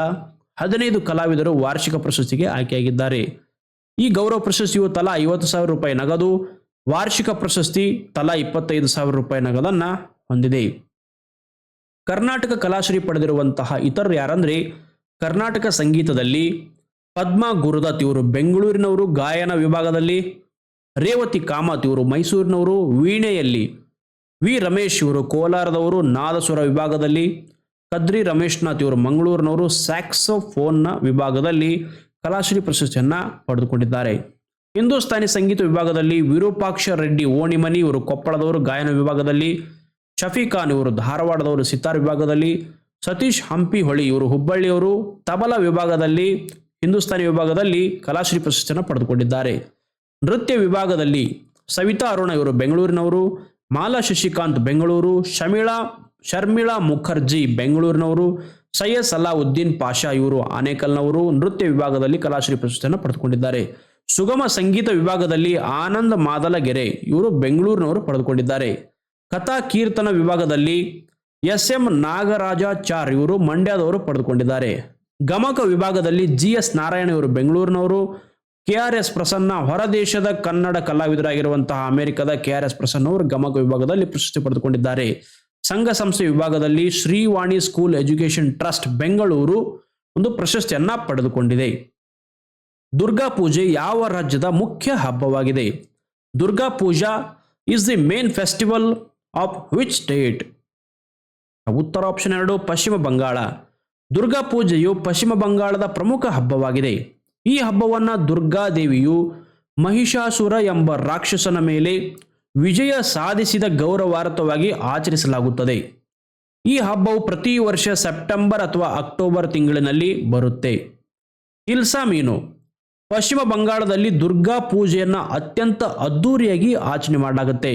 ಹದಿನೈದು ಕಲಾವಿದರು ವಾರ್ಷಿಕ ಪ್ರಶಸ್ತಿಗೆ ಆಯ್ಕೆಯಾಗಿದ್ದಾರೆ. ಈ ಗೌರವ ಪ್ರಶಸ್ತಿಯು ತಲಾ ಐವತ್ತು ಸಾವಿರ ರೂಪಾಯಿ ನಗದು, ವಾರ್ಷಿಕ ಪ್ರಶಸ್ತಿ ತಲಾ ಇಪ್ಪತ್ತೈದು ಸಾವಿರ ರೂಪಾಯಿ ನಗದನ್ನು ಹೊಂದಿದೆ. ಕರ್ನಾಟಕ ಕಲಾಶ್ರೀ ಪಡೆದಿರುವಂತಹ ಇತರರು ಯಾರಂದ್ರೆ, ಕರ್ನಾಟಕ ಸಂಗೀತದಲ್ಲಿ ಪದ್ಮ ಗುರುದತ್ ಇವರು ಬೆಂಗಳೂರಿನವರು, ಗಾಯನ ವಿಭಾಗದಲ್ಲಿ, ರೇವತಿ ಕಾಮತ್ ಇವರು ಮೈಸೂರಿನವರು, ವೀಣೆಯಲ್ಲಿ ವಿ. ರಮೇಶ್ ಇವರು ಕೋಲಾರದವರು, ನಾದಸ್ವರ ವಿಭಾಗದಲ್ಲಿ, ಕದ್ರಿ ರಮೇಶ್ನಾಥ್ ಇವರು ಮಂಗಳೂರಿನವರು, ಸ್ಯಾಕ್ಸೋಫೋನ್ನ ವಿಭಾಗದಲ್ಲಿ ಕಲಾಶ್ರೀ ಪ್ರಶಸ್ತಿಯನ್ನು ಪಡೆದುಕೊಂಡಿದ್ದಾರೆ. ಹಿಂದೂಸ್ತಾನಿ ಸಂಗೀತ ವಿಭಾಗದಲ್ಲಿ ವಿರೂಪಾಕ್ಷ ರೆಡ್ಡಿ, ಓಣಿಮನಿ ಇವರು ಕೊಪ್ಪಳದವರು, ಗಾಯನ ವಿಭಾಗದಲ್ಲಿ ಶಫೀಖಾನ್ ಇವರು ಧಾರವಾಡದವರು, ಸಿತಾರ್ ವಿಭಾಗದಲ್ಲಿ ಸತೀಶ್ ಹಂಪಿಹೊಳಿ ಇವರು ಹುಬ್ಬಳ್ಳಿಯವರು, ತಬಲಾ ವಿಭಾಗದಲ್ಲಿ, ಹಿಂದೂಸ್ತಾನಿ ವಿಭಾಗದಲ್ಲಿ ಕಲಾಶ್ರೀ ಪ್ರಶಸ್ತಿಯನ್ನು ಪಡೆದುಕೊಂಡಿದ್ದಾರೆ. ನೃತ್ಯ ವಿಭಾಗದಲ್ಲಿ ಸವಿತಾ ಅರುಣ ಇವರು ಬೆಂಗಳೂರಿನವರು ಮಾಲಾ ಶಶಿಕಾಂತ್ ಬೆಂಗಳೂರು, ಶಮಿಳಾ, ಶರ್ಮಿಳಾ ಮುಖರ್ಜಿ ಬೆಂಗಳೂರಿನವರು, ಸೈಯದ್ ಸಲಾವುದ್ದೀನ್ ಪಾಷಾ ಇವರು ಆನೇಕಲ್ನವರು ನೃತ್ಯ ವಿಭಾಗದಲ್ಲಿ ಕಲಾಶ್ರೀ ಪ್ರಶಸ್ತಿಯನ್ನು ಪಡೆದುಕೊಂಡಿದ್ದಾರೆ. ಸುಗಮ ಸಂಗೀತ ವಿಭಾಗದಲ್ಲಿ ಆನಂದ ಮಾದಲಗೆರೆ ಇವರು ಬೆಂಗಳೂರಿನವರು ಪಡೆದುಕೊಂಡಿದ್ದಾರೆ. ಕಥಾ ಕೀರ್ತನ ವಿಭಾಗದಲ್ಲಿ ಎಸ್ ಎಂ ನಾಗರಾಜಾಚಾರ್ ಇವರು ಮಂಡ್ಯದವರು ಪಡೆದುಕೊಂಡಿದ್ದಾರೆ. ಗಮಕ ವಿಭಾಗದಲ್ಲಿ ಜಿ ಎಸ್ ನಾರಾಯಣ ಇವರು ಬೆಂಗಳೂರಿನವರು ಕೆ ಆರ್ ಎಸ್ ಪ್ರಸನ್ನ ಹೊರದೇಶದ ಕನ್ನಡ ಕಲಾವಿದರಾಗಿರುವಂತಹ ಅಮೆರಿಕದ ಕೆ ಆರ್ ಎಸ್ ಪ್ರಸನ್ನ ಅವರು ಗಮಕ ವಿಭಾಗದಲ್ಲಿ ಪ್ರಶಸ್ತಿ ಪಡೆದುಕೊಂಡಿದ್ದಾರೆ. ಸಂಘ ಸಂಸ್ಥೆ ವಿಭಾಗದಲ್ಲಿ Shreevani school education trust Bengaluru ಒಂದು ಪ್ರಶಸ್ತಿಯನ್ನ ಪಡೆದುಕೊಂಡಿದೆ. ದುರ್ಗಾ ಪೂಜೆ ಯಾವ ರಾಜ್ಯದ ಮುಖ್ಯ ಹಬ್ಬವಾಗಿದೆ? Durga Puja is the main festival of which state ಉತ್ತರ ಆಪ್ಷನ್ ಎರಡು, ಪಶ್ಚಿಮ ಬಂಗಾಳ. ದುರ್ಗಾ ಪೂಜೆಯು ಪಶ್ಚಿಮ ಬಂಗಾಳದ ಪ್ರಮುಖ ಹಬ್ಬವಾಗಿದೆ. ಈ ಹಬ್ಬವನ್ನು ದುರ್ಗಾದೇವಿಯು ಮಹಿಷಾಸುರ ಎಂಬ ರಾಕ್ಷಸನ ಮೇಲೆ ವಿಜಯ ಸಾಧಿಸಿದ ಗೌರವಾರ್ಥವಾಗಿ ಆಚರಿಸಲಾಗುತ್ತದೆ. ಈ ಹಬ್ಬವು ಪ್ರತಿ ವರ್ಷ ಸೆಪ್ಟೆಂಬರ್ ಅಥವಾ ಅಕ್ಟೋಬರ್ ತಿಂಗಳಿನಲ್ಲಿ ಬರುತ್ತೆ. ಇಲ್ಸಾ ಮೀನು, ಪಶ್ಚಿಮ ಬಂಗಾಳದಲ್ಲಿ ದುರ್ಗಾ ಪೂಜೆಯನ್ನು ಅತ್ಯಂತ ಅದ್ಧೂರಿಯಾಗಿ ಆಚರಣೆ ಮಾಡಲಾಗುತ್ತೆ.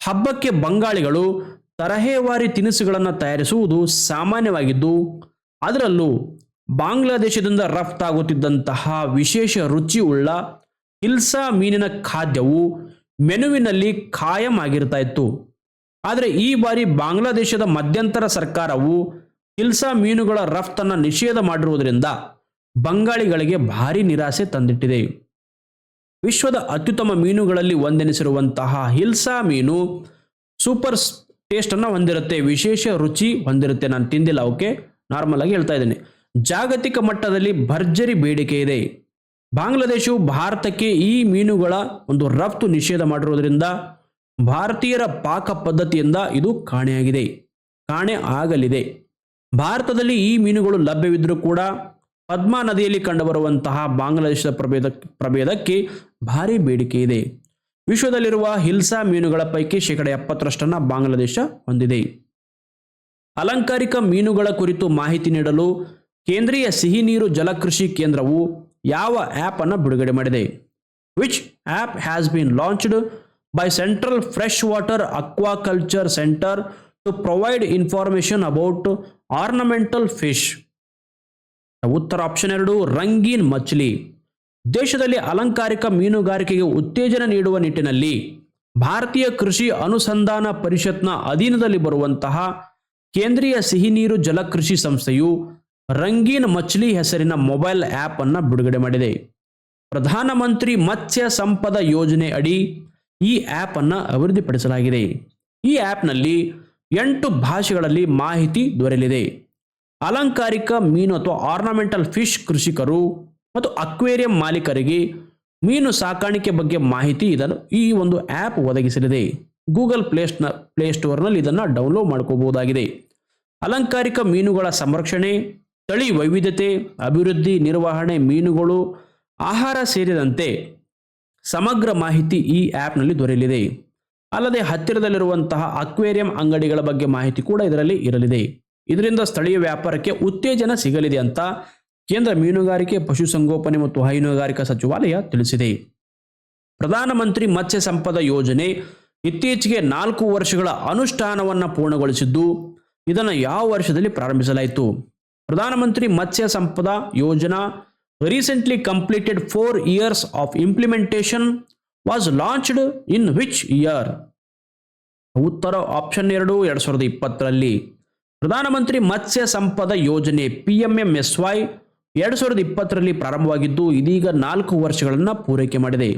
ಹಬ್ಬಕ್ಕೆ ಬಂಗಾಳಿಗಳು ತರಹೇವಾರಿ ತಿನಿಸುಗಳನ್ನು ತಯಾರಿಸುವುದು ಸಾಮಾನ್ಯವಾಗಿದ್ದು, ಅದರಲ್ಲೂ ಬಾಂಗ್ಲಾದೇಶದಿಂದ ರಫ್ತಾಗುತ್ತಿದ್ದಂತಹ ವಿಶೇಷ ರುಚಿ ಉಳ್ಳ ಹಿಲ್ಸಾ ಮೀನಿನ ಖಾದ್ಯವು ಮೆನುವಿನಲ್ಲಿ ಖಾಯಂ ಆಗಿರ್ತಾ ಇತ್ತು. ಆದರೆ ಈ ಬಾರಿ ಬಾಂಗ್ಲಾದೇಶದ ಮಧ್ಯಂತರ ಸರ್ಕಾರವು ಹಿಲ್ಸಾ ಮೀನುಗಳ ರಫ್ತನ್ನು ನಿಷೇಧ ಮಾಡಿರುವುದರಿಂದ ಬಂಗಾಳಿಗಳಿಗೆ ಭಾರಿ ನಿರಾಸೆ ತಂದಿಟ್ಟಿದೆ. ವಿಶ್ವದ ಅತ್ಯುತ್ತಮ ಮೀನುಗಳಲ್ಲಿ ಒಂದೆನಿಸಿರುವಂತಹ ಹಿಲ್ಸಾ ಮೀನು ಸೂಪರ್ ಟೇಸ್ಟನ್ನು ಹೊಂದಿರುತ್ತೆ, ವಿಶೇಷ ರುಚಿ ಹೊಂದಿರುತ್ತೆ. ನಾನು ತಿಂದಿಲ್ಲ, ಓಕೆ? ನಾರ್ಮಲ್ ಆಗಿ ಹೇಳ್ತಾ ಇದ್ದೀನಿ. ಜಾಗತಿಕ ಮಟ್ಟದಲ್ಲಿ ಭರ್ಜರಿ ಬೇಡಿಕೆ ಇದೆ. ಬಾಂಗ್ಲಾದೇಶವು ಭಾರತಕ್ಕೆ ಈ ಮೀನುಗಳ ಒಂದು ರಫ್ತು ನಿಷೇಧ ಮಾಡಿರುವುದರಿಂದ ಭಾರತೀಯರ ಪಾಕ ಪದ್ಧತಿಯಿಂದ ಇದು ಕಾಣೆಯಾಗಿದೆ. ಕಾಣೆ ಆಗಲಿದೆ. ಭಾರತದಲ್ಲಿ ಈ ಮೀನುಗಳು ಲಭ್ಯವಿದ್ದರೂ ಕೂಡ ಪದ್ಮಾ ನದಿಯಲ್ಲಿ ಕಂಡುಬರುವಂತಹ ಬಾಂಗ್ಲಾದೇಶದ ಪ್ರಭೇದ ಪ್ರಭೇದಕ್ಕೆ ಭಾರಿ ಬೇಡಿಕೆ ಇದೆ. ವಿಶ್ವದಲ್ಲಿರುವ ಹಿಲ್ಸಾ ಮೀನುಗಳ ಪೈಕಿ ಶೇಕಡ ಎಪ್ಪತ್ತರಷ್ಟನ್ನು ಬಾಂಗ್ಲಾದೇಶ ಹೊಂದಿದೆ. ಅಲಂಕಾರಿಕ ಮೀನುಗಳ ಕುರಿತು ಮಾಹಿತಿ ನೀಡಲು ಕೇಂದ್ರೀಯ ಸಿಹಿ ನೀರು ಜಲಕೃಷಿ ಕೇಂದ್ರವು ಯಾವ ಆ್ಯಪ್ ಅನ್ನು ಬಿಡುಗಡೆ ಮಾಡಿದೆ? Which app has been launched by central fresh water aquaculture centre to provide information about ornamental fish ಉತ್ತರ ಆಪ್ಷನ್ ಎರಡು, ರಂಗೀನ್ ಮಚ್ಲಿ ದೇಶದಲ್ಲಿ ಅಲಂಕಾರಿಕ ಮೀನುಗಾರಿಕೆಗೆ ಉತ್ತೇಜನ ನೀಡುವ ನಿಟ್ಟಿನಲ್ಲಿ ಭಾರತೀಯ ಕೃಷಿ ಅನುಸಂಧಾನ ಪರಿಷತ್ನ ಅಧೀನದಲ್ಲಿ ಬರುವಂತಹ ಕೇಂದ್ರೀಯ ಸಿಹಿ ನೀರು ಜಲಕೃಷಿ ಸಂಸ್ಥೆಯು ರಂಗೀನ್ ಮಚ್ಲಿ ಹೆಸರಿನ ಮೊಬೈಲ್ ಆ್ಯಪ್ ಅನ್ನು ಬಿಡುಗಡೆ ಮಾಡಿದೆ. ಪ್ರಧಾನಮಂತ್ರಿ ಮತ್ಸ್ಯ ಸಂಪದ ಯೋಜನೆ ಅಡಿ ಈ ಆ್ಯಪ್ ಅನ್ನು ಅಭಿವೃದ್ಧಿಪಡಿಸಲಾಗಿದೆ. ಈ ಆ್ಯಪ್ನಲ್ಲಿ ಎಂಟು ಭಾಷೆಗಳಲ್ಲಿ ಮಾಹಿತಿ ದೊರೆಯಲಿದೆ. ಅಲಂಕಾರಿಕ ಮೀನು ಅಥವಾ ಆರ್ನಮೆಂಟಲ್ ಫಿಶ್ ಕೃಷಿಕರು ಮತ್ತು ಅಕ್ವೇರಿಯಂ ಮಾಲೀಕರಿಗೆ ಮೀನು ಸಾಕಾಣಿಕೆ ಬಗ್ಗೆ ಮಾಹಿತಿ ಇದನ್ನು ಈ ಒಂದು ಆ್ಯಪ್ ಒದಗಿಸಲಿದೆ. ಗೂಗಲ್ ಪ್ಲೇಸ್ನ ಪ್ಲೇಸ್ಟೋರ್ನಲ್ಲಿ ಇದನ್ನು ಡೌನ್ಲೋಡ್ ಮಾಡ್ಕೋಬಹುದಾಗಿದೆ. ಅಲಂಕಾರಿಕ ಮೀನುಗಳ ಸಂರಕ್ಷಣೆ ತಳಿ ವೈವಿಧ್ಯತೆ, ಅಭಿವೃದ್ಧಿ, ನಿರ್ವಹಣೆ, ಮೀನುಗಳು, ಆಹಾರ ಸೇರಿದಂತೆ ಸಮಗ್ರ ಮಾಹಿತಿ ಈ ಆ್ಯಪ್ನಲ್ಲಿ ದೊರೆಯಲಿದೆ. ಅಲ್ಲದೆ ಹತ್ತಿರದಲ್ಲಿರುವಂತಹ ಅಕ್ವೇರಿಯಂ ಅಂಗಡಿಗಳ ಬಗ್ಗೆ ಮಾಹಿತಿ ಕೂಡ ಇದರಲ್ಲಿ ಇರಲಿದೆ. ಇದರಿಂದ ಸ್ಥಳೀಯ ವ್ಯಾಪಾರಕ್ಕೆ ಉತ್ತೇಜನ ಸಿಗಲಿದೆ ಅಂತ ಕೇಂದ್ರ ಮೀನುಗಾರಿಕೆ, ಪಶುಸಂಗೋಪನೆ ಮತ್ತು ಹೈನುಗಾರಿಕಾ ಸಚಿವಾಲಯ ತಿಳಿಸಿದೆ. ಪ್ರಧಾನಮಂತ್ರಿ ಮತ್ಸ್ಯ ಸಂಪದ ಯೋಜನೆ ಇತ್ತೀಚೆಗೆ ನಾಲ್ಕು ವರ್ಷಗಳ ಅನುಷ್ಠಾನವನ್ನು ಪೂರ್ಣಗೊಳಿಸಿದ್ದು, ಇದನ್ನು ಯಾವ ವರ್ಷದಲ್ಲಿ ಪ್ರಾರಂಭಿಸಲಾಯಿತು? Pradhan Mantri Matsya Sampada Yojana recently completed four years of implementation was launched in which year ಉತ್ತರ ಆಪ್ಷನ್ ಎರಡು ಎರಡು ಸಾವಿರದ ಇಪ್ಪತ್ತರಲ್ಲಿ. ಪ್ರಧಾನಮಂತ್ರಿ ಮತ್ಸ್ಯ ಸಂಪದ ಯೋಜನೆ P M M S Y ಎರಡು ಸಾವಿರದ ಇಪ್ಪತ್ತರಲ್ಲಿ ಪ್ರಾರಂಭವಾಗಿದ್ದು, ಇದೀಗ ನಾಲ್ಕು ವರ್ಷಗಳನ್ನು ಪೂರೈಕೆ ಮಾಡಿದೆ.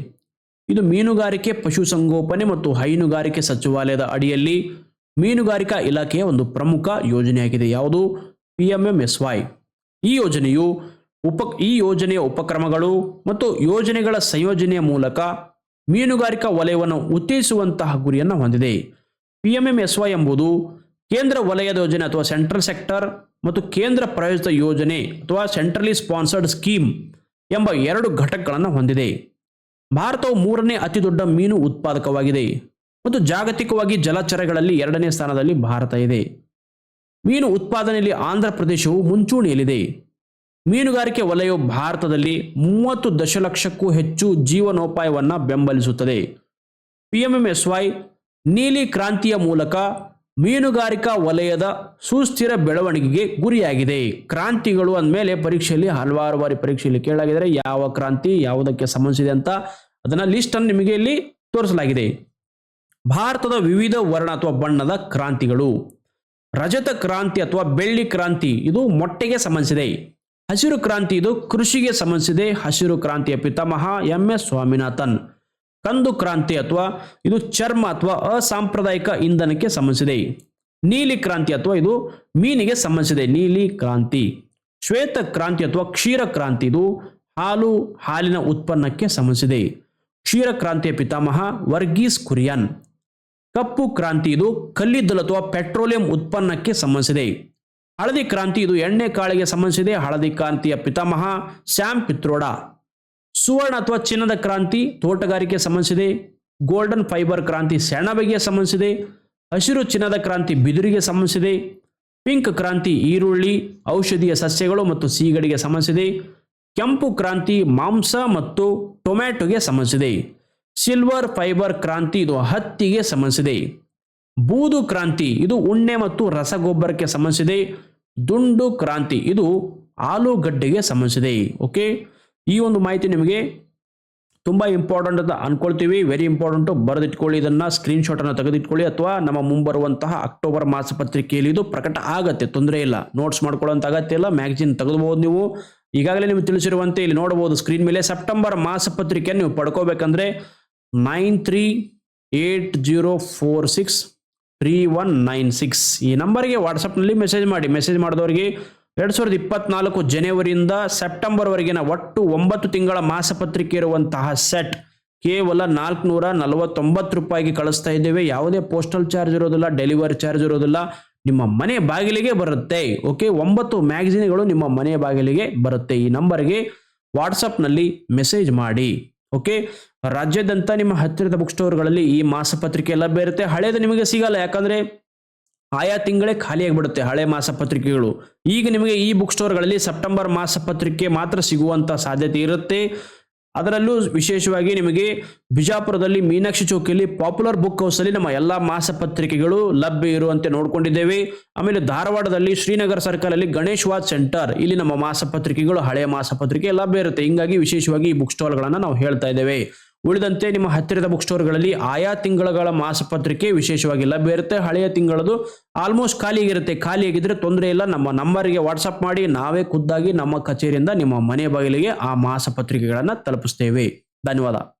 ಇದು ಮೀನುಗಾರಿಕೆ ಪಶುಸಂಗೋಪನೆ ಮತ್ತು ಹೈನುಗಾರಿಕೆ ಸಚಿವಾಲಯದ ಅಡಿಯಲ್ಲಿ ಮೀನುಗಾರಿಕಾ ಇಲಾಖೆಯ ಒಂದು ಪ್ರಮುಖ ಯೋಜನೆಯಾಗಿದೆ. ಯಾವುದು? ಪಿ ಈ ಯೋಜನೆಯು ಉಪ ಈ ಯೋಜನೆಯ ಉಪಕ್ರಮಗಳು ಮತ್ತು ಯೋಜನೆಗಳ ಸಂಯೋಜನೆಯ ಮೂಲಕ ಮೀನುಗಾರಿಕಾ ವಲಯವನ್ನು ಉತ್ತೇಜಿಸುವಂತಹ ಗುರಿಯನ್ನು ಹೊಂದಿದೆ. ಪಿ ಎಂ ಎಂ ಎಸ್ ಎಂಬುದು ಕೇಂದ್ರ ವಲಯದ ಯೋಜನೆ ಅಥವಾ ಸೆಂಟ್ರಲ್ ಸೆಕ್ಟರ್ ಮತ್ತು ಕೇಂದ್ರ ಪ್ರಾಯೋಜಿತ ಯೋಜನೆ ಅಥವಾ ಸೆಂಟ್ರಲಿ ಸ್ಪಾನ್ಸರ್ಡ್ ಸ್ಕೀಮ್ ಎಂಬ ಎರಡು ಘಟಕಗಳನ್ನು ಹೊಂದಿದೆ. ಭಾರತವು ಮೂರನೇ ಅತಿ ದೊಡ್ಡ ಮೀನು ಉತ್ಪಾದಕವಾಗಿದೆ ಮತ್ತು ಜಾಗತಿಕವಾಗಿ ಜಲಚರಗಳಲ್ಲಿ ಎರಡನೇ ಸ್ಥಾನದಲ್ಲಿ ಭಾರತ ಇದೆ. ಮೀನು ಉತ್ಪಾದನೆಯಲ್ಲಿ ಆಂಧ್ರ ಪ್ರದೇಶವು ಮುಂಚೂಣಿಯಲ್ಲಿದೆ. ಮೀನುಗಾರಿಕೆ ವಲಯವು ಭಾರತದಲ್ಲಿ ಮೂವತ್ತು ದಶಲಕ್ಷಕ್ಕೂ ಹೆಚ್ಚು ಜೀವನೋಪಾಯವನ್ನು ಬೆಂಬಲಿಸುತ್ತದೆ. ಪಿಎಂಎಂಎಸ್ವೈ ನೀಲಿ ಕ್ರಾಂತಿಯ ಮೂಲಕ ಮೀನುಗಾರಿಕಾ ವಲಯದ ಸುಸ್ಥಿರ ಬೆಳವಣಿಗೆಗೆ ಗುರಿಯಾಗಿದೆ. ಕ್ರಾಂತಿಗಳು ಅಂದಮೇಲೆ ಪರೀಕ್ಷೆಯಲ್ಲಿ ಹಲವಾರು ಬಾರಿ ಪರೀಕ್ಷೆಯಲ್ಲಿ ಕೇಳಲಾಗಿದರೆ ಯಾವ ಕ್ರಾಂತಿ ಯಾವುದಕ್ಕೆ ಸಂಬಂಧಿಸಿದೆ ಅಂತ ಅದನ್ನ ಲಿಸ್ಟ್ ಅನ್ನು ನಿಮಗೆ ಇಲ್ಲಿ ತೋರಿಸಲಾಗಿದೆ. ಭಾರತದ ವಿವಿಧ ವರ್ಣ ಅಥವಾ ಬಣ್ಣದ ಕ್ರಾಂತಿಗಳು. ರಜತ ಕ್ರಾಂತಿ ಅಥವಾ ಬೆಳ್ಳಿ ಕ್ರಾಂತಿ, ಇದು ಮೊಟ್ಟೆಗೆ ಸಂಬಂಧಿಸಿದೆ. ಹಸಿರು ಕ್ರಾಂತಿ, ಇದು ಕೃಷಿಗೆ ಸಂಬಂಧಿಸಿದೆ. ಹಸಿರು ಕ್ರಾಂತಿಯ ಪಿತಾಮಹ ಎಂ. ಎಸ್. ಸ್ವಾಮಿನಾಥನ್. ಕಂದು ಕ್ರಾಂತಿ ಅಥವಾ ಇದು ಚರ್ಮ ಅಥವಾ ಅಸಾಂಪ್ರದಾಯಿಕ ಇಂಧನಕ್ಕೆ ಸಂಬಂಧಿಸಿದೆ. ನೀಲಿ ಕ್ರಾಂತಿ ಅಥವಾ ಇದು ಮೀನಿಗೆ ಸಂಬಂಧಿಸಿದೆ. ನೀಲಿ ಕ್ರಾಂತಿ. ಶ್ವೇತ ಕ್ರಾಂತಿ ಅಥವಾ ಕ್ಷೀರ ಕ್ರಾಂತಿ, ಇದು ಹಾಲು, ಹಾಲಿನ ಉತ್ಪನ್ನಕ್ಕೆ ಸಂಬಂಧಿಸಿದೆ. ಕ್ಷೀರ ಕ್ರಾಂತಿಯ ಪಿತಾಮಹ ವರ್ಗೀಸ್ ಕುರಿಯನ್. ಕಪ್ಪು ಕ್ರಾಂತಿ ಇದು ಕಲ್ಲಿದ್ದಲು ಅಥವಾ ಪೆಟ್ರೋಲಿಯಂ ಉತ್ಪನ್ನಕ್ಕೆ ಸಂಬಂಧಿಸಿದೆ. ಹಳದಿ ಕ್ರಾಂತಿ ಇದು ಎಣ್ಣೆ ಕಾಳಿಗೆ ಸಂಬಂಧಿಸಿದೆ. ಹಳದಿ ಕ್ರಾಂತಿಯ ಪಿತಾಮಹ ಸ್ಯಾಮ್ ಪಿತ್ರೋಡಾ. ಸುವರ್ಣ ಅಥವಾ ಚಿನ್ನದ ಕ್ರಾಂತಿ ತೋಟಗಾರಿಕೆ ಸಂಬಂಧಿಸಿದೆ. ಗೋಲ್ಡನ್ ಫೈಬರ್ ಕ್ರಾಂತಿ ಸೆಣಬಿಗೆ ಸಂಬಂಧಿಸಿದೆ. ಹಸಿರು ಚಿನ್ನದ ಕ್ರಾಂತಿ ಬಿದಿರಿಗೆ ಸಂಬಂಧಿಸಿದೆ. ಪಿಂಕ್ ಕ್ರಾಂತಿ ಈರುಳ್ಳಿ, ಔಷಧೀಯ ಸಸ್ಯಗಳು ಮತ್ತು ಸೀಗಡಿಗೆ ಸಂಬಂಧಿಸಿದೆ. ಕೆಂಪು ಕ್ರಾಂತಿ ಮಾಂಸ ಮತ್ತು ಟೊಮ್ಯಾಟೊಗೆ ಸಂಬಂಧಿಸಿದೆ. ಸಿಲ್ವರ್ ಫೈಬರ್ ಕ್ರಾಂತಿ ಇದು ಹತ್ತಿಗೆ ಸಂಬಂಧಿಸಿದೆ. ಬೂದು ಕ್ರಾಂತಿ ಇದು ಉಣ್ಣೆ ಮತ್ತು ರಸಗೊಬ್ಬರಕ್ಕೆ ಸಂಬಂಧಿಸಿದೆ. ದುಂಡು ಕ್ರಾಂತಿ ಇದು ಆಲೂಗಡ್ಡೆಗೆ ಸಂಬಂಧಿಸಿದೆ. ಓಕೆ ಈ ಒಂದು ಮಾಹಿತಿ ನಿಮಗೆ ತುಂಬ ಇಂಪಾರ್ಟೆಂಟ್ ಅಂತ ಅನ್ಕೊಳ್ತೀವಿ. Very important ಬರೆದಿಟ್ಕೊಳ್ಳಿ. ಇದನ್ನು ಸ್ಕ್ರೀನ್ಶಾಟನ್ನು ತೆಗೆದಿಟ್ಕೊಳ್ಳಿ. ಅಥವಾ ನಮ್ಮ ಮುಂಬರುವಂತಹ ಅಕ್ಟೋಬರ್ ಮಾಸಪತ್ರಿಕೆಯಲ್ಲಿ ಇದು ಪ್ರಕಟ ಆಗತ್ತೆ. ತೊಂದರೆ ಇಲ್ಲ. ನೋಟ್ಸ್ ಮಾಡ್ಕೊಳ್ಳೋಂಥ ಅಗತ್ಯ ಇಲ್ಲ. ಮ್ಯಾಗಜಿನ್ ತೆಗೆದಬಹುದು ನೀವು. ಈಗಾಗಲೇ ನಿಮಗೆ ತಿಳಿಸಿರುವಂತೆ ಇಲ್ಲಿ ನೋಡಬಹುದು. ಸ್ಕ್ರೀನ್ ಮೇಲೆ ಸೆಪ್ಟೆಂಬರ್ ಮಾಸಪತ್ರಿಕೆಯನ್ನು ನೀವು ಪಡ್ಕೋಬೇಕಂದ್ರೆ nine three eight zero four six three one nine six. ಈ ನಂಬರ್ಗೆ ವಾಟ್ಸಪ್ನಲ್ಲಿ ಮೆಸೇಜ್ ಮಾಡಿ. ಮೆಸೇಜ್ ಮಾಡಿದವರಿಗೆ ಎರಡು ಸಾವಿರದ ಇಪ್ಪತ್ನಾಲ್ಕು ಜನವರಿಯಿಂದ ಸೆಪ್ಟೆಂಬರ್ವರೆಗಿನ ಒಟ್ಟು ಒಂಬತ್ತು ತಿಂಗಳ ಮಾಸಪತ್ರಿಕೆ ಇರುವಂತಹ ಸೆಟ್ ಕೇವಲ ನಾಲ್ಕುನೂರ ನಲವತ್ತೊಂಬತ್ತು ರೂಪಾಯಿಗೆ ಕಳಿಸ್ತಾ ಇದ್ದೇವೆ. ಯಾವುದೇ ಪೋಸ್ಟಲ್ ಚಾರ್ಜ್ ಇರೋದಿಲ್ಲ, ಡೆಲಿವರಿ ಚಾರ್ಜ್ ಇರೋದಿಲ್ಲ. ನಿಮ್ಮ ಮನೆ ಬಾಗಿಲಿಗೆ ಬರುತ್ತೆ. ಓಕೆ? ಒಂಬತ್ತು ಮ್ಯಾಗಝಿನ್ಗಳು ನಿಮ್ಮ ಮನೆ ಬಾಗಿಲಿಗೆ ಬರುತ್ತೆ. ಈ ನಂಬರ್ಗೆ ವಾಟ್ಸಪ್ನಲ್ಲಿ ಮೆಸೇಜ್ ಮಾಡಿ. ಓಕೆ ರಾಜ್ಯಾದ್ಯಂತ ನಿಮ್ಮ ಹತ್ತಿರದ ಬುಕ್ ಸ್ಟೋರ್ಗಳಲ್ಲಿ ಈ ಮಾಸಪತ್ರಿಕೆ ಲಭ್ಯ ಇರುತ್ತೆ. ಹಳೇದು ನಿಮಗೆ ಸಿಗಲ್ಲ. ಯಾಕಂದ್ರೆ ಆಯಾ ತಿಂಗಳೇ ಖಾಲಿಯಾಗಿಬಿಡುತ್ತೆ ಹಳೆ ಮಾಸಪತ್ರಿಕೆಗಳು. ಈಗ ನಿಮಗೆ ಈ ಬುಕ್ ಸ್ಟೋರ್ಗಳಲ್ಲಿ ಸೆಪ್ಟೆಂಬರ್ ಮಾಸಪತ್ರಿಕೆ ಮಾತ್ರ ಸಿಗುವಂತ ಸಾಧ್ಯತೆ ಇರುತ್ತೆ. ಅದರಲ್ಲೂ ವಿಶೇಷವಾಗಿ ನಿಮಗೆ ಬಿಜಾಪುರದಲ್ಲಿ ಮೀನಾಕ್ಷಿ ಚೌಕಿಯಲ್ಲಿ ಪಾಪ್ಯುಲರ್ ಬುಕ್ ಹೌಸ್ ಅಲ್ಲಿ ನಮ್ಮ ಎಲ್ಲಾ ಮಾಸಪತ್ರಿಕೆಗಳು ಲಭ್ಯ ಇರುವಂತೆ ನೋಡ್ಕೊಂಡಿದ್ದೇವೆ. ಆಮೇಲೆ ಧಾರವಾಡದಲ್ಲಿ ಶ್ರೀನಗರ ಸರ್ಕಲ್ ಅಲ್ಲಿ ಗಣೇಶ್ ವಾಚ್ ಸೆಂಟರ್ ಇಲ್ಲಿ ನಮ್ಮ ಮಾಸಪತ್ರಿಕೆಗಳು ಹಳೆಯ ಮಾಸಪತ್ರಿಕೆ ಲಭ್ಯ ಇರುತ್ತೆ. ಹಿಂಗಾಗಿ ವಿಶೇಷವಾಗಿ ಈ ಬುಕ್ ಸ್ಟಾಲ್ಗಳನ್ನು ನಾವು ಹೇಳ್ತಾ ಇದ್ದೇವೆ. ಉಳಿದಂತೆ ನಿಮ್ಮ ಹತ್ತಿರದ ಬುಕ್ ಸ್ಟೋರ್ಗಳಲ್ಲಿ ಆಯಾ ತಿಂಗಳ ಮಾಸಪತ್ರಿಕೆ ವಿಶೇಷವಾಗಿ ಲಭ್ಯ ಇರುತ್ತೆ ಹಳೆಯ ತಿಂಗಳದು ಆಲ್ಮೋಸ್ಟ್ ಖಾಲಿಯಾಗಿರುತ್ತೆ ಖಾಲಿಯಾಗಿದ್ರೆ ತೊಂದರೆ ಇಲ್ಲ. ನಮ್ಮ ನಂಬರ್ಗೆ ವಾಟ್ಸಪ್ ಮಾಡಿ ನಾವೇ ಖುದ್ದಾಗಿ ನಮ್ಮ ಕಚೇರಿಯಿಂದ ನಿಮ್ಮ ಮನೆ ಬಾಗಿಲಿಗೆ ಆ ಮಾಸಪತ್ರಿಕೆಗಳನ್ನು ತಲುಪಿಸ್ತೇವೆ. ಧನ್ಯವಾದ.